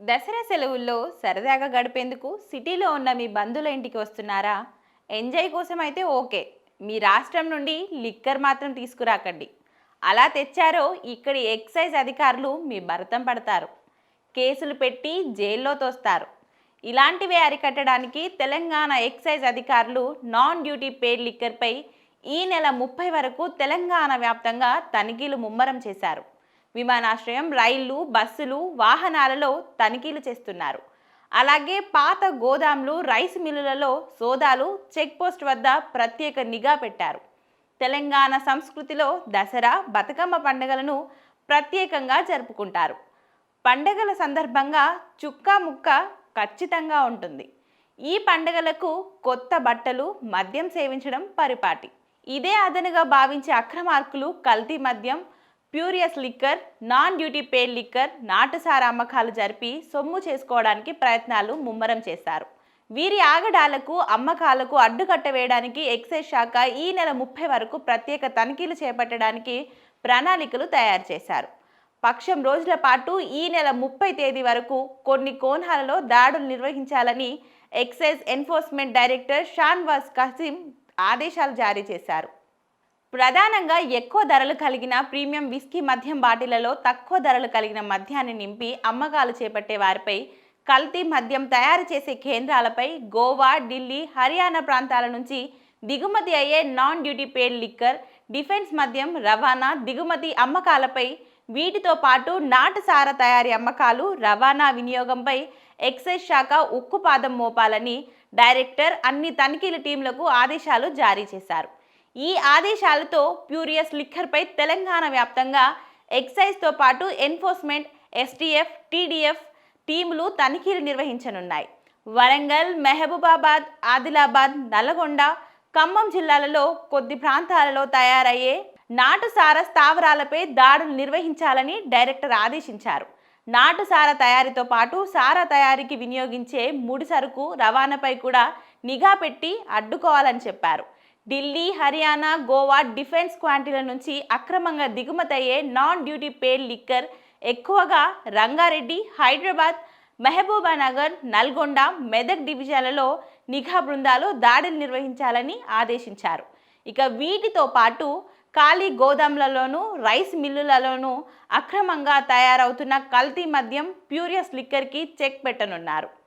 దసరా సెలవుల్లో సరదాగా గడిపేందుకు సిటీలో ఉన్న మీ బంధువుల ఇంటికి వస్తున్నారా? ఎంజాయ్ కోసం అయితే ఓకే. మీ రాష్ట్రం నుండి లిక్కర్ మాత్రం తీసుకురాకండి. అలా తెచ్చారో ఇక్కడి ఎక్సైజ్ అధికారులు మీ భరతం పడతారు. కేసులు పెట్టి జైల్లో తోస్తారు. ఇలాంటివే అరికట్టడానికి తెలంగాణ ఎక్సైజ్ అధికారులు నాన్ డ్యూటీ పేడ్ లిక్కర్పై ఈ నెల ముప్పై వరకు తెలంగాణ వ్యాప్తంగా తనిఖీలు ముమ్మరం చేశారు. విమానాశ్రయం రైళ్ళు బస్సులు వాహనాలలో తనిఖీలు చేస్తున్నారు. అలాగే పాత గోదాంలు రైస్ మిల్లులలో సోదాలు చెక్పోస్ట్ వద్ద ప్రత్యేక నిఘా పెట్టారు. తెలంగాణ సంస్కృతిలో దసరా బతుకమ్మ పండుగలను ప్రత్యేకంగా జరుపుకుంటారు. పండగల సందర్భంగా చుక్క ముక్క ఖచ్చితంగా ఉంటుంది. ఈ పండగలకు కొత్త బట్టలు మద్యం సేవించడం పరిపాటి. ఇదే అదనుగా భావించే అక్రమార్కులు కల్తీ మద్యం spurious liquor non duty paid liquor నాటుసార అమ్మకాలు జరిపి సొమ్ము చేసుకోవడానికి ప్రయత్నాలు ముమ్మరం చేశారు. వీరి ఆగడాలకు అమ్మకాలకు అడ్డుకట్ట వేయడానికి ఎక్సైజ్ శాఖ ఈ నెల ముప్పై వరకు ప్రత్యేక తనిఖీలు చేపట్టడానికి ప్రణాళికలు తయారు చేశారు. పక్షం రోజుల పాటు ఈ నెల ముప్పై తేదీ వరకు కొన్ని కోణాలలో దాడులు నిర్వహించాలని excise enforcement director Shahnawaz Qasim ఆదేశాలు జారీ చేశారు. ప్రధానంగా ఎక్కువ ధరలు కలిగిన ప్రీమియం విస్కీ మద్యం బాటిలలో తక్కువ ధరలు కలిగిన మద్యాన్ని నింపి అమ్మకాలు చేపట్టే వారిపై కల్తీ మద్యం తయారు చేసే కేంద్రాలపై గోవా ఢిల్లీ హర్యానా ప్రాంతాల నుంచి దిగుమతి అయ్యే non duty paid liquor defence మద్యం రవాణా దిగుమతి అమ్మకాలపై వీటితో పాటు నాటుసార తయారీ అమ్మకాలు రవాణా వినియోగంపై ఎక్సైజ్ శాఖ ఉక్కుపాదం మోపాలని డైరెక్టర్ అన్ని తనిఖీల టీంలకు ఆదేశాలు జారీ చేశారు. ఈ ఆదేశాలతో ప్యూరియస్ లిక్కర్పై తెలంగాణ వ్యాప్తంగా ఎక్సైజ్తో పాటు ఎన్ఫోర్స్మెంట్ ఎస్టీఎఫ్ టీడీఎఫ్ టీములు తనిఖీలు నిర్వహించనున్నాయి. వరంగల్ మెహబూబాబాద్ ఆదిలాబాద్ నల్గొండ ఖమ్మం జిల్లాలలో కొద్ది ప్రాంతాలలో తయారయ్యే నాటుసార స్థావరాలపై దాడులు నిర్వహించాలని డైరెక్టర్ ఆదేశించారు. నాటుసార తయారీతో పాటు సార తయారీకి వినియోగించే ముడి సరుకు రవాణాపై కూడా నిఘా పెట్టి అడ్డుకోవాలని చెప్పారు. ఢిల్లీ హర్యానా గోవా డిఫెన్స్ క్వాంటీల నుంచి అక్రమంగా దిగుమతయ్యే నాన్ డ్యూటీ పేడ్ లిక్కర్ ఎక్కువగా రంగారెడ్డి హైదరాబాద్ మహబూబానగర్ నల్గొండ మెదక్ డివిజన్లలో నిఘా బృందాలు దాడులు నిర్వహించాలని ఆదేశించారు. ఇక వీటితో పాటు ఖాళీ గోదాములలోనూ రైస్ మిల్లులలోనూ అక్రమంగా తయారవుతున్న కల్తీ మద్యం ప్యూరియస్ లిక్కర్కి చెక్ పెట్టనున్నారు.